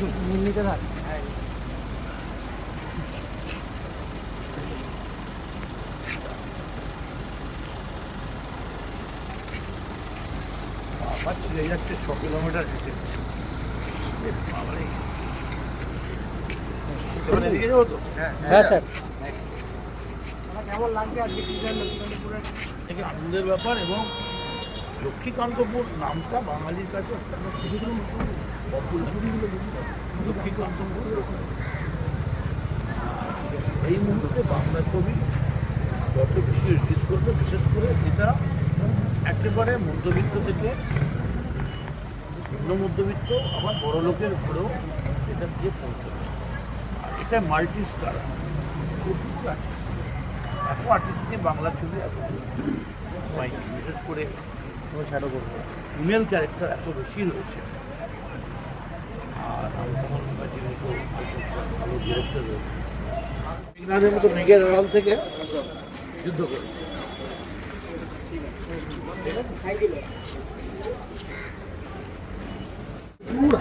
বসুন। নিতে থাক। আবার ছিঁড়ে যাচ্ছে ছ কিলোমিটার হেঁটে। এ বাবারে। ওখানে দিকে যাব তো? হ্যাঁ আনন্দের ব্যাপার এবং লক্ষ্মীকান্তপুর নামটা বাঙালির কাছে অত্যন্ত popular। এই মুহূর্তে বাংলা ছবি যত বেশি রিলিজ করবে, বিশেষ করে এটা একেবারে মধ্যবিত্ত থেকে নিম্ন মধ্যবিত্ত, আবার বড় লোকের ঘরেও এটা দিয়ে পৌঁছবে। আর এটা মাল্টি স্টার আর্টিস্ট এত আর্টিস্টকে বাংলা ছবি এত বিশেষ করে ফিমেল ক্যারেক্টার এত বেশি রয়েছে আর আনকমন মুখার্জির মতো মেঘনাদের মতো মেঘের আড়াল থেকে যুদ্ধ করে পা।